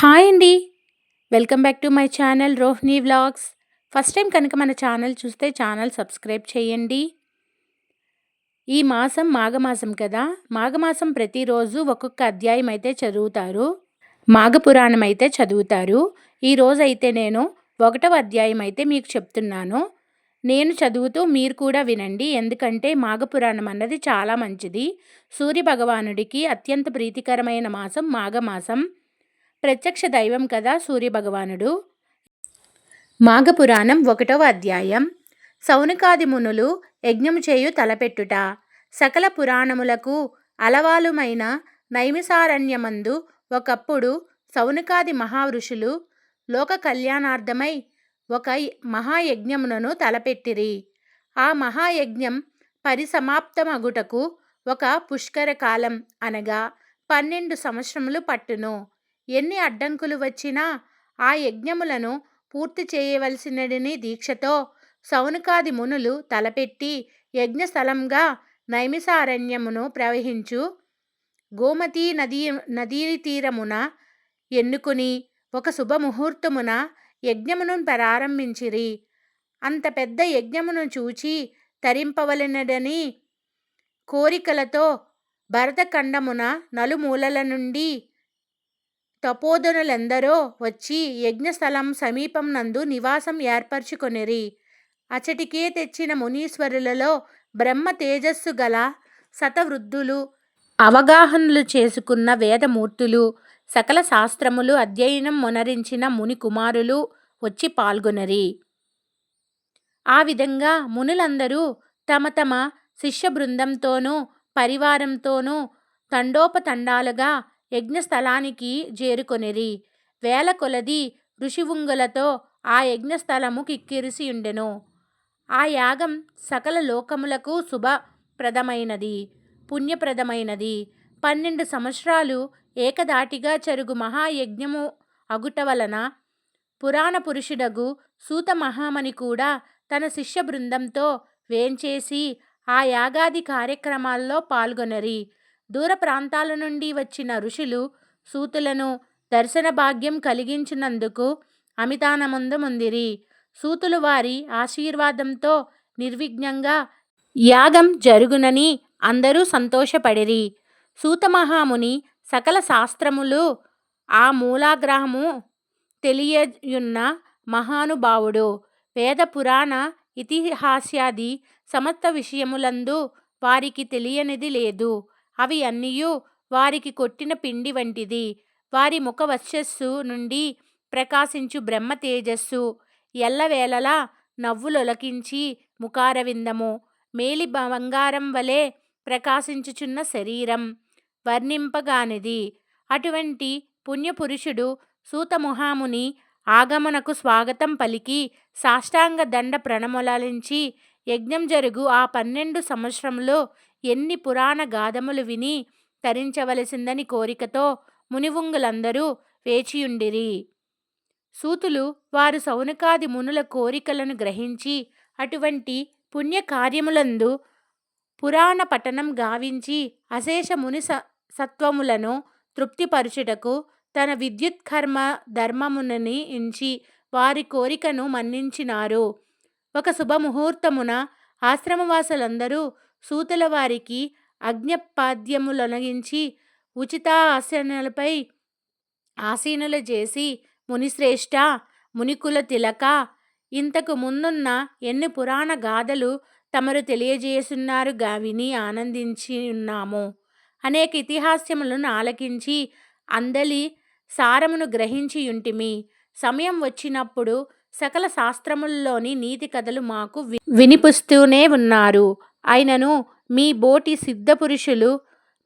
Hi అండి. Welcome back to my channel Rohini vlogs. First time కనుక మన channel చూస్తే ఛానల్ సబ్స్క్రైబ్ చేయండి. ఈ మాసం మాఘమాసం కదా. మాఘమాసం ప్రతిరోజు ఒక్కొక్క అధ్యాయం అయితే చదువుతారు. మాఘపురాణం అయితే చదువుతారు. ఈరోజు అయితే నేను ఒకటవ అధ్యాయం అయితే మీకు చెప్తున్నాను. నేను చదువుతూ మీరు కూడా వినండి. ఎందుకంటే మాఘపురాణం అన్నది చాలా మంచిది. సూర్య భగవానుడికి అత్యంత ప్రీతికరమైన మాసం మాఘమాసం. ప్రత్యక్ష దైవం కదా సూర్యభగవానుడు? మాఘపురాణం ఒకటవ అధ్యాయం. సౌనికాది మునులు యజ్ఞము చేయు తలపెట్టుట. సకల పురాణములకు అలవాలుమైన నైమిసారణ్యమందు ఒకప్పుడు సౌనికాది మహావృషులు లోక కళ్యాణార్థమై ఒక మహాయజ్ఞమునను తలపెట్టిరి. ఆ మహాయజ్ఞం పరిసమాప్తమగుటకు ఒక పుష్కర కాలం అనగా పన్నెండు సంవత్సరములు పట్టును. ఎన్ని అడ్డంకులు వచ్చినా ఆ యజ్ఞములను పూర్తి చేయవలసినడిని దీక్షతో సౌనకాది మునులు తలపెట్టి యజ్ఞస్థలంగా నైమిసారణ్యమును ప్రవహించు. గోమతీ నదీ నదీ తీరమున ఎన్నుకుని ఒక శుభముహూర్తమున యజ్ఞమును ప్రారంభించిరి. అంత పెద్ద యజ్ఞమును చూచి తరింపవలనడని కోరికలతో భరతఖండమున నలుమూలల నుండి తపోధనులెందరో వచ్చి యజ్ఞస్థలం సమీపం నందు నివాసం ఏర్పరచుకొనిరి. అచటికే తెచ్చిన మునీశ్వరులలో బ్రహ్మ తేజస్సు గల శతవృద్ధులు అవగాహనలు చేసుకున్న వేదమూర్తులు సకల శాస్త్రములు అధ్యయనం మొనరించిన ముని కుమారులు వచ్చి పాల్గొనరి. ఆ విధంగా మునులందరూ తమ తమ శిష్య బృందంతోనూ పరివారంతోనూ తండోపతండాలుగా యజ్ఞస్థలానికి చేరుకొనిరి. వేల కొలది ఋషివుంగులతో ఆ యజ్ఞస్థలము కిక్కిరిసియుండెను ఆ యాగం సకల లోకములకు శుభప్రదమైనది పుణ్యప్రదమైనది. పన్నెండు సంవత్సరాలు ఏకదాటిగా చెరుగు మహాయజ్ఞము అగుట వలన పురాణ పురుషుడగు సూత మహామణి కూడా తన శిష్య బృందంతో వేంచేసి ఆ యాగాది కార్యక్రమాల్లో పాల్గొనరి. దూర ప్రాంతాల నుండి వచ్చిన ఋషులు సూతులను దర్శన భాగ్యం కలిగించినందుకు అమితానమందముందిరి సూతులు వారి ఆశీర్వాదంతో నిర్విఘ్నంగా యాగం జరుగునని అందరూ సంతోషపడిరి. సూతమహాముని సకల శాస్త్రములు ఆ మూలాగ్రహము తెలియయున్న మహానుభావుడు. వేద పురాణ ఇతిహాస్యాది సమస్త విషయములందు వారికి తెలియనిది లేదు. అవి అన్నీయు వారికి కొట్టిన పిండి వంటిది. వారి ముఖ వర్చస్సు నుండి ప్రకాశించు బ్రహ్మ తేజస్సు. ఎల్లవేళలా నవ్వులొలకించి ముఖారవిందము. మేలి బంగారం వలె ప్రకాశించుచున్న శరీరం వర్ణింపగానిది. అటువంటి పుణ్యపురుషుడు సూతముహాముని ఆగమనకు స్వాగతం పలికి సాష్టాంగ దండ ప్రణములలించి యజ్ఞం జరుగు ఆ పన్నెండు సంవత్సరంలో ఎన్ని పురాణ గాథములు విని తరించవలసిందని కోరికతో మునివుంగులందరూ వేచియుండిరి. సూతులు వారు సౌనకాది మునుల కోరికలను గ్రహించి అటువంటి పుణ్యకార్యములందు పురాణ పఠనం గావించి అశేష ముని సత్వములను తృప్తిపరుచుటకు తన విద్యుత్ కర్మ ధర్మమునని ఇంచి వారి కోరికను మన్నించినారు. ఒక శుభముహూర్తమున ఆశ్రమవాసులందరూ సూతుల వారికి ఉచిత ఆసనలపై ఆసీనులు చేసి మునిశ్రేష్ఠ మునికుల తిలక ఇంతకు ముందున్న ఎన్ని పురాణ గాథలు తమరు తెలియజేస్తున్నారు గావిని ఆనందించి ఉన్నాము అనేక ఇతిహాస్యములను ఆలకించి అందలి సారమును గ్రహించి యుంటిమి సమయం వచ్చినప్పుడు సకల శాస్త్రముల్లోని నీతి కథలు మాకు వినిపిస్తూనే ఉన్నారు. ఆయనను మీ బోటి సిద్ధపురుషులు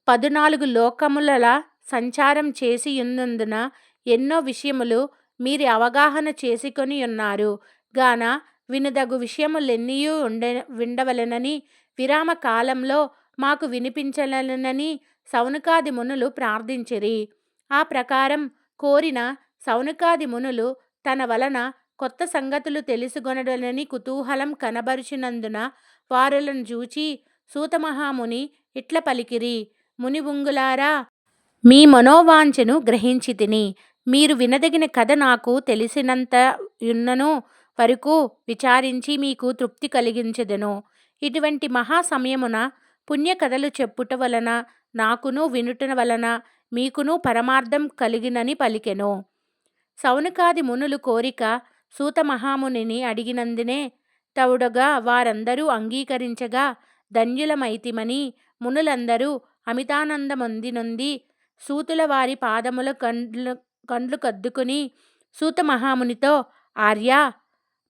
పదునాలుగు లోకములలా సంచారం చేసి ఉన్నందున ఎన్నో విషయములు మీరు అవగాహన చేసుకొని ఉన్నారు. గాన వినదగు విషయములెన్నీయూ ఉండ విండవలెనని విరామ కాలంలో మాకు వినిపించలనని సౌనకాది మునులు ప్రార్థించిరి. ఆ ప్రకారం కోరిన సౌనకాది మునులు తన వలన కొత్త సంగతులు తెలుసుకొనడలని కుతూహలం కనబరుచినందున వారులను చూచి సూతమహాముని ఇట్ల పలికిరి. మునివుంగులారా మీ మనోవాంఛను గ్రహించి తిని. మీరు వినదగిన కథ నాకు తెలిసినంత యున్నను వరకు విచారించి మీకు తృప్తి కలిగించెదను. ఇటువంటి మహా సమయమున పుణ్య కథలు చెప్పుట వలన నాకును వినుట వలన మీకును పరమార్థం కలిగినని పలికెను. సౌనకాది మునులు కోరిక సూత మహామునిని అడిగినందునే తవుడగా వారందరూ అంగీకరించగా ధన్యులమైతిమని మునులందరూ అమితానందమొందినొంది సూతుల వారి పాదముల కండ్లు కండ్లు కద్దుకుని సూత మహామునితో ఆర్యా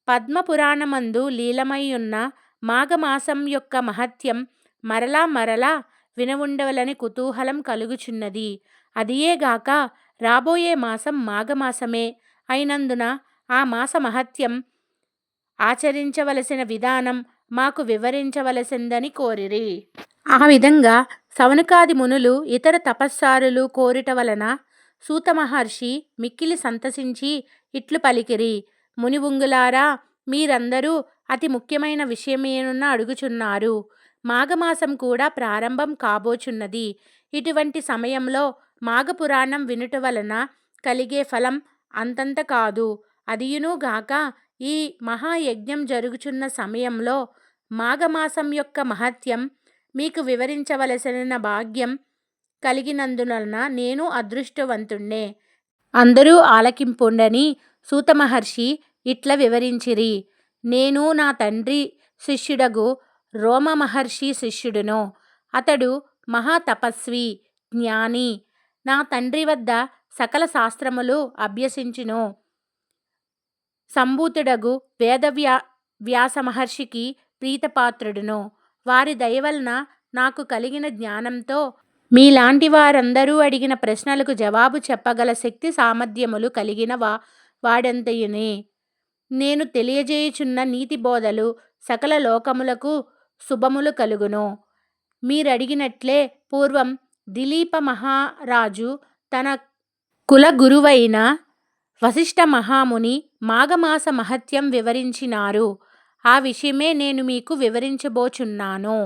పద్మపురాణమందు లీలమైయున్న మాఘమాసం యొక్క మహత్యం మరలా మరలా వినవుండవలని కుతూహలం కలుగుచున్నది. అదియేగాక రాబోయే మాసం మాఘమాసమే. అయినందున ఆ మాస మహత్యం ఆచరించవలసిన విధానం మాకు వివరించవలసిందని కోరిరి. ఆ విధంగా సవనకాది మునులు ఇతర తపస్సారులు కోరిట వలన సూత మహర్షి మిక్కిలి సంతసించి ఇట్లు పలికిరి. మునివుంగులారా మీరందరూ అతి ముఖ్యమైన విషయమేనున్న అడుగుచున్నారు. మాఘమాసం కూడా ప్రారంభం కాబోచున్నది. ఇటువంటి సమయంలో మాఘపురాణం వినుట వలన కలిగే ఫలం అంతంత కాదు. అదియునుగాక ఈ మహాయజ్ఞం జరుగుచున్న సమయంలో మాఘమాసం యొక్క మహత్యం మీకు వివరించవలసిన భాగ్యం కలిగినందువలన నేను అదృష్టవంతుణ్ణే. అందరూ ఆలకింపుండని సూత మహర్షి ఇట్ల వివరించిరి నేను నా తండ్రి శిష్యుడగు రోమ మహర్షి శిష్యుడును. అతడు మహాతపస్వి జ్ఞాని. నా తండ్రి వద్ద సకల శాస్త్రములు అభ్యసించును. సంభూతుడగు వేదవ్యా వ్యాస మహర్షికి ప్రీతపాత్రుడును. వారి దయవలన నాకు కలిగిన జ్ఞానంతో మీలాంటి వారందరూ అడిగిన ప్రశ్నలకు జవాబు చెప్పగల శక్తి సామర్థ్యములు కలిగిన వా వాడంతయునే. నేను తెలియజేయుచున్న నీతి బోధలు సకల లోకములకు శుభములు కలుగును. మీరడిగినట్లే పూర్వం దిలీప మహారాజు తన కుల గురువైన వశిష్ఠ మహాముని మాఘమాస మహత్యం వివరించినారు. ఆ విషయమే నేను మీకు వివరించబోచున్నాను.